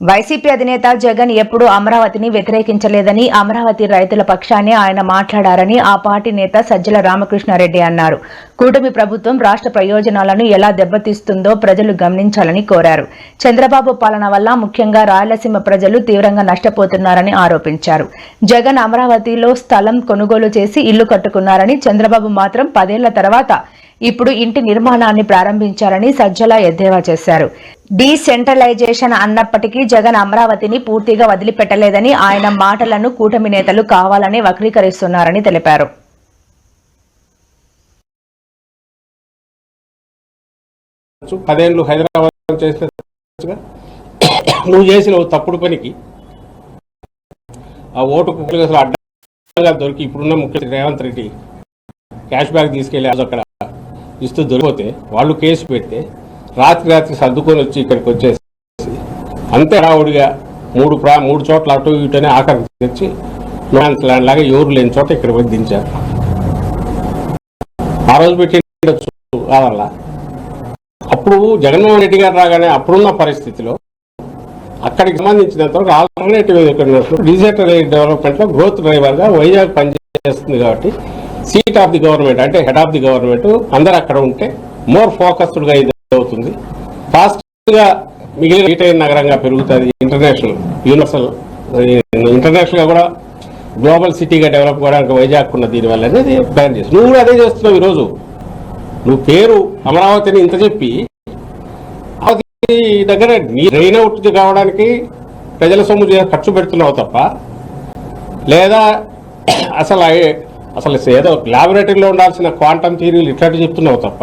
YCP అధినేత జగన్ ఎప్పుడూ అమరావతిని వ్యతిరేకించలేదని అమరావతి రైతుల పక్షాన్ని ఆయన మాట్లాడారని ఆ పార్టీ నేత సజ్జల రామకృష్ణారెడ్డి అన్నారు. కూటమి ప్రభుత్వం రాష్ట్ర ప్రయోజనాలను ఎలా దెబ్బతీస్తుందో ప్రజలు గమనించాలని కోరారు. చంద్రబాబు పాలన వల్ల ముఖ్యంగా రాయలసీమ ప్రజలు తీవ్రంగా నష్టపోతున్నారని ఆరోపించారు. జగన్ అమరావతిలో స్థలం కొనుగోలు చేసి ఇల్లు కట్టుకున్నారని చంద్రబాబు మాత్రం పదేళ్ళ తర్వాత ఇప్పుడు ఇంటి నిర్మాణాన్ని ప్రారంభించారని సజ్జల ఎద్దేవా చేశారు. డీసెంట్రలైజేషన్ అన్నప్పటికీ జగన్ అమరావతిని పూర్తిగా వదిలిపెట్టలేదని ఆయన మాటలను కూటమి నేతలు కావాలని వక్రీకరిస్తున్నారని తెలిపారు. పదేళ్ళు హైదరాబాద్ చేసిన నువ్వు చేసిన తప్పుడు పనికి ఆ ఓటుకు అసలు అడ్డంగా దొరికి ఇప్పుడున్న ముఖ్యమంత్రి రేవంత్ రెడ్డి క్యాష్ బ్యాక్ తీసుకెళ్ళి అక్కడ ఇస్తూ దొరికిపోతే వాళ్ళు కేసు పెడితే రాత్రి రాత్రి సర్దుకొని వచ్చి ఇక్కడికి వచ్చేసి అంతే రావుడిగా మూడు ప్రా మూడు చోట్ల అటు ఇటునే ఆఖరికి తెచ్చి మ్యాన్స్ ల్యాండ్ లాగా ఎవరు లేని చోట ఇక్కడ పోయి దించారు. ఆ రోజు పెట్టి కాదల్లా అప్పుడు జగన్మోహన్ రెడ్డి గారు రాగానే అప్పుడున్న పరిస్థితిలో అక్కడికి సంబంధించినంత ఆల్టర్నేటివ్ డిజిటల్ డెవలప్మెంట్లో గ్రోత్ డ్రైవర్గా వైజాగ్ పనిచేస్తుంది కాబట్టి సీట్ ఆఫ్ ది గవర్నమెంట్ అంటే హెడ్ ఆఫ్ ది గవర్నమెంట్ అందరు అక్కడ ఉంటే మోర్ ఫోకస్డ్గా ఇది అవుతుంది. ఫాస్ట్గా మిగిలిన రీటైల్ నగరంగా పెరుగుతుంది ఇంటర్నేషనల్ యూనివర్సల్ ఇంటర్నేషనల్గా కూడా గ్లోబల్ సిటీగా డెవలప్ కావడానికి వైజాగ్ ఉన్న దీనివల్ల అనేది ప్లాన్ చేసి నువ్వు కూడా అదే చేస్తున్నావు ఈరోజు. నువ్వు పేరు అమరావతిని ఇంత చెప్పి అమరావతి దగ్గర నీ డ్రైన్ అవుట్ కావడానికి ప్రజల సొమ్ము ఖర్చు పెడుతున్నావు తప్ప లేదా అసలు అసలు ఏదో ల్యాబొరేటరీలో ఉండాల్సిన క్వాంటమ్ థియరీలు ఇట్లాంటి చెప్తున్నావు తప్ప